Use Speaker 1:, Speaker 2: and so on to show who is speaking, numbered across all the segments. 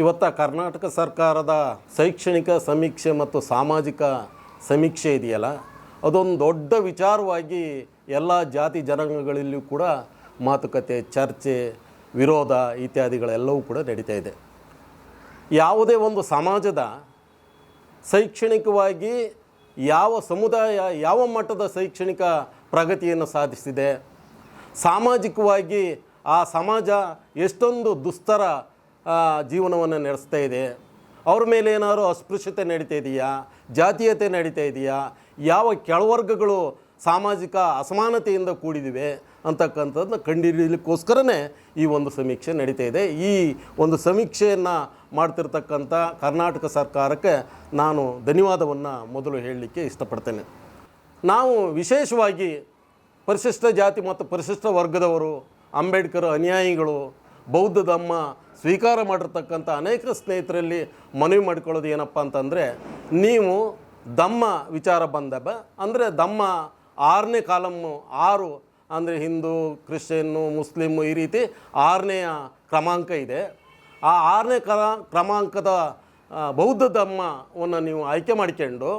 Speaker 1: ಇವತ್ತ ಕರ್ನಾಟಕ ಸರ್ಕಾರದ ಶೈಕ್ಷಣಿಕ ಸಮೀಕ್ಷೆ ಮತ್ತು ಸಾಮಾಜಿಕ ಸಮೀಕ್ಷೆ ಇದೆಯಲ್ಲ, ಅದೊಂದು ದೊಡ್ಡ ವಿಚಾರವಾಗಿ ಎಲ್ಲ ಜಾತಿ ಜನಾಂಗಗಳಲ್ಲಿಯೂ ಕೂಡ ಮಾತುಕತೆ, ಚರ್ಚೆ, ವಿರೋಧ ಇತ್ಯಾದಿಗಳೆಲ್ಲವೂ ಕೂಡ ನಡೀತಾ ಇದೆ. ಯಾವುದೇ ಒಂದು ಸಮಾಜದ ಶೈಕ್ಷಣಿಕವಾಗಿ ಯಾವ ಸಮುದಾಯ, ಯಾವ ಮಟ್ಟದ ಶೈಕ್ಷಣಿಕ ಪ್ರಗತಿಯನ್ನು ಸಾಧಿಸಿದೆ, ಸಾಮಾಜಿಕವಾಗಿ ಆ ಸಮಾಜ ಎಷ್ಟೊಂದು ದುಸ್ತರ ಜೀವನವನ್ನು ನಡೆಸ್ತಾ ಇದೆ. ಅವ್ರ ಮೇಲೆ ಏನಾದ್ರು ಅಸ್ಪೃಶ್ಯತೆ ನಡೀತಾ ಇದೆಯಾ? ಜಾತೀಯತೆ ನಡೀತಾ ಇದೆಯಾ? ಯಾವ ಕೆಳವರ್ಗಗಳು ಸಾಮಾಜಿಕ ಅಸಮಾನತೆಯಿಂದ ಕೂಡಿದಿವೆ ಅಂತಕ್ಕಂಥದ್ದನ್ನ ಕಂಡುಹಿಡಿಯಲಿಕ್ಕೋಸ್ಕರನೇ ಈ ಒಂದು ಸಮೀಕ್ಷೆ ನಡೀತಾ ಇದೆ. ಈ ಒಂದು ಸಮೀಕ್ಷೆಯನ್ನು ಮಾಡ್ತಿರ್ತಕ್ಕಂಥ ಕರ್ನಾಟಕ ಸರ್ಕಾರಕ್ಕೆ ನಾನು ಧನ್ಯವಾದವನ್ನು ಮೊದಲು ಹೇಳಲಿಕ್ಕೆ ಇಷ್ಟಪಡ್ತೇನೆ. ನಾವು ವಿಶೇಷವಾಗಿ ಪರಿಶಿಷ್ಟ ಜಾತಿ ಮತ್ತು ಪರಿಶಿಷ್ಟ ವರ್ಗದವರು, ಅಂಬೇಡ್ಕರ್ ಅನುಯಾಯಿಗಳು ಬೌದ್ಧ ಧಮ್ಮ ಸ್ವೀಕಾರ ಮಾಡಿರ್ತಕ್ಕಂಥ ಅನೇಕ ಸ್ನೇಹಿತರಲ್ಲಿ ಮನವಿ ಮಾಡಿಕೊಳ್ಳೋದು ಏನಪ್ಪ ಅಂತಂದರೆ, ನೀವು ಧಮ್ಮ ವಿಚಾರ ಬಂದಬ ಅಂದರೆ ಧಮ್ಮ ಆರನೇ ಕಾಲಮ್ಮು ಆರು, ಅಂದರೆ ಹಿಂದೂ, ಕ್ರಿಶ್ಚಿಯನ್ನು, ಮುಸ್ಲಿಮು ಈ ರೀತಿ ಆರನೆಯ ಕ್ರಮಾಂಕ ಇದೆ. ಆ ಆರನೇ ಕ್ರ ಕ್ರಮಾಂಕದ ಬೌದ್ಧ ಧಮ್ಮವನ್ನು ನೀವು ಆಯ್ಕೆ ಮಾಡಿಕೊಂಡು,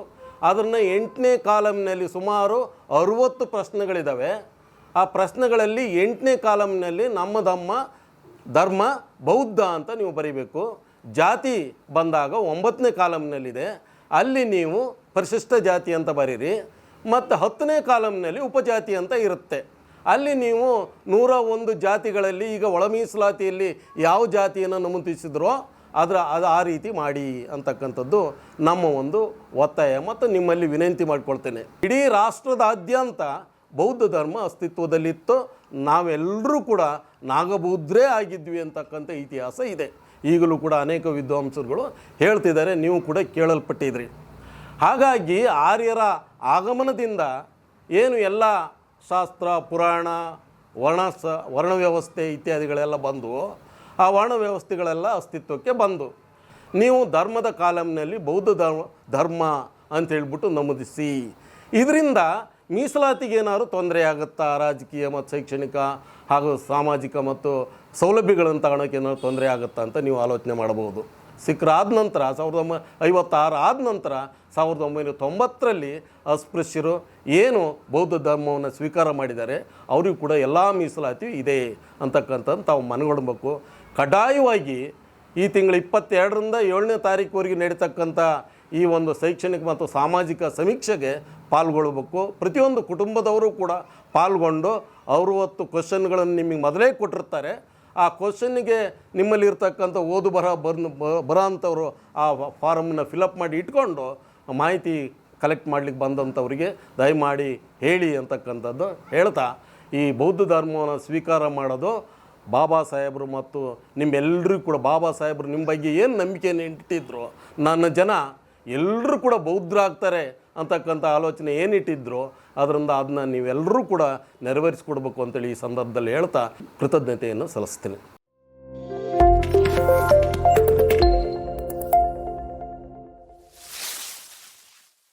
Speaker 1: ಅದನ್ನು ಎಂಟನೇ ಕಾಲಮ್ನಲ್ಲಿ ಸುಮಾರು ಅರುವತ್ತು ಪ್ರಶ್ನೆಗಳಿದ್ದಾವೆ ಆ ಪ್ರಶ್ನೆಗಳಲ್ಲಿ ಎಂಟನೇ ಕಾಲಮ್ನಲ್ಲಿ ನಮ್ಮ ಧಮ್ಮ ಧರ್ಮ, ಬೌದ್ಧ ಅಂತ ನೀವು ಬರೀಬೇಕು. ಜಾತಿ ಬಂದಾಗ ಒಂಬತ್ತನೇ ಕಾಲಮ್ನಲ್ಲಿದೆ ಅಲ್ಲಿ ನೀವು ಪರಿಶಿಷ್ಟ ಜಾತಿ ಅಂತ ಬರೀರಿ. ಮತ್ತು ಹತ್ತನೇ ಕಾಲಮ್ನಲ್ಲಿ ಉಪಜಾತಿ ಅಂತ ಇರುತ್ತೆ. ಅಲ್ಲಿ ನೀವು ನೂರ ಒಂದು ಜಾತಿಗಳಲ್ಲಿ ಈಗ ಒಳ ಮೀಸಲಾತಿಯಲ್ಲಿ ಯಾವ ಜಾತಿಯನ್ನು ನಮೂದಿಸಿದ್ರೋ ಅದರ ಅದು ಆ ರೀತಿ ಮಾಡಿ ಅಂತಕ್ಕಂಥದ್ದು ನಮ್ಮ ಒಂದು ಒತ್ತಾಯ ಮತ್ತು ನಿಮ್ಮಲ್ಲಿ ವಿನಂತಿ ಮಾಡಿಕೊಳ್ತೇನೆ. ಇಡೀ ರಾಷ್ಟ್ರದಾದ್ಯಂತ ಬೌದ್ಧ ಧರ್ಮ ಅಸ್ತಿತ್ವದಲ್ಲಿತ್ತು ನಾವೆಲ್ಲರೂ ಕೂಡ ನಾಗಬೌದ್ಧರೇ ಆಗಿದ್ವಿ ಅಂತಕ್ಕಂಥ ಇತಿಹಾಸ ಇದೆ. ಈಗಲೂ ಕೂಡ ಅನೇಕ ವಿದ್ವಾಂಸರುಗಳು ಹೇಳ್ತಿದ್ದಾರೆ, ನೀವು ಕೂಡ ಕೇಳಲ್ಪಟ್ಟಿದ್ರಿ. ಹಾಗಾಗಿ ಆರ್ಯರ ಆಗಮನದಿಂದ ಏನು ಎಲ್ಲ ಶಾಸ್ತ್ರ, ಪುರಾಣ ವರ್ಣ ಸ ವರ್ಣ ವ್ಯವಸ್ಥೆ ಇತ್ಯಾದಿಗಳೆಲ್ಲ ಬಂದು ಆ ವರ್ಣ ವ್ಯವಸ್ಥೆಗಳೆಲ್ಲ ಅಸ್ತಿತ್ವಕ್ಕೆ ಬಂದು. ನೀವು ಧರ್ಮದ ಕಾಲಮ್ನಲ್ಲಿ ಬೌದ್ಧ ಧರ್ಮ ಧರ್ಮ ಅಂತೇಳ್ಬಿಟ್ಟು ನಮೂದಿಸಿ. ಇದರಿಂದ ಮೀಸಲಾತಿಗೆ ಏನಾದ್ರು ತೊಂದರೆ ಆಗುತ್ತಾ? ರಾಜಕೀಯ ಮತ್ತು ಶೈಕ್ಷಣಿಕ ಹಾಗೂ ಸಾಮಾಜಿಕ ಮತ್ತು ಸೌಲಭ್ಯಗಳನ್ನು ತಗೊಳಕ್ಕೆ ಏನಾದ್ರು ತೊಂದರೆ ಆಗುತ್ತಾ ಅಂತ ನೀವು ಆಲೋಚನೆ ಮಾಡಬಹುದು. ಸಿಖ್ರಾದ ನಂತರ ಸಾವಿರದ ಒಂಬೈ ಐವತ್ತಾರು ಆದ ನಂತರ ಸಾವಿರದ ಒಂಬೈನೂರ ತೊಂಬತ್ತರಲ್ಲಿ ಅಸ್ಪೃಶ್ಯರು ಏನು ಬೌದ್ಧ ಧರ್ಮವನ್ನು ಸ್ವೀಕಾರ ಮಾಡಿದ್ದಾರೆ, ಅವರಿಗೂ ಕೂಡ ಎಲ್ಲ ಮೀಸಲಾತಿಯು ಇದೆ ಅಂತಕ್ಕಂಥದ್ದು ತಾವು ಮನಗೊಡಬೇಕು. ಕಡ್ಡಾಯವಾಗಿ ಈ ತಿಂಗಳ ಇಪ್ಪತ್ತೆರಡರಿಂದ ಏಳನೇ ತಾರೀಕುವರೆಗೆ ನಡೀತಕ್ಕಂಥ ಈ ಒಂದು ಶೈಕ್ಷಣಿಕ ಮತ್ತು ಸಾಮಾಜಿಕ ಸಮೀಕ್ಷೆಗೆ ಪಾಲ್ಗೊಳ್ಬೇಕು. ಪ್ರತಿಯೊಂದು ಕುಟುಂಬದವರು ಕೂಡ ಪಾಲ್ಗೊಂಡು ಅವರು ಹೊತ್ತು ಕ್ವಶನ್ಗಳನ್ನು ನಿಮಗೆ ಮೊದಲೇ ಕೊಟ್ಟಿರ್ತಾರೆ. ಆ ಕ್ವಶನ್ನಿಗೆ ನಿಮ್ಮಲ್ಲಿ ಇರ್ತಕ್ಕಂಥ ಓದು ಬರಹ ಬರ್ನ ಬರೋ ಅಂಥವರು ಆ ಫಾರಮ್ನ ಫಿಲಪ್ ಮಾಡಿ ಇಟ್ಕೊಂಡು ಮಾಹಿತಿ ಕಲೆಕ್ಟ್ ಮಾಡ್ಲಿಕ್ಕೆ ಬಂದಂಥವ್ರಿಗೆ ದಯಮಾಡಿ ಹೇಳಿ ಅಂತಕ್ಕಂಥದ್ದು ಹೇಳ್ತಾ, ಈ ಬೌದ್ಧ ಧರ್ಮವನ್ನು ಸ್ವೀಕಾರ ಮಾಡೋದು ಬಾಬಾ ಸಾಹೇಬರು ಮತ್ತು ನಿಮ್ಮೆಲ್ಲರಿಗೂ ಕೂಡ, ಬಾಬಾ ಸಾಹೇಬರು ನಿಮ್ಮ ಬಗ್ಗೆ ಏನು ನಂಬಿಕೆಯನ್ನು ಇಟ್ಟಿದ್ರು, ನನ್ನ ಜನ ಎಲ್ಲರೂ ಕೂಡ ಬೌದ್ಧರಾಗ್ತಾರೆ. ಅಂತಕ್ಕಂಥ ಆಲೋಚನೆ ಏನಿಟ್ಟಿದ್ರು ಅದರಿಂದ ಅದನ್ನ ನೀವೆಲ್ಲರೂ ಕೂಡ ನೆರವೇರಿಸ್ಕೊಡ್ಬೇಕು ಅಂತೇಳಿ ಈ ಸಂದರ್ಭದಲ್ಲಿ ಹೇಳ್ತಾ ಕೃತಜ್ಞತೆಯನ್ನು ಸಲ್ಲಿಸ್ತೀನಿ.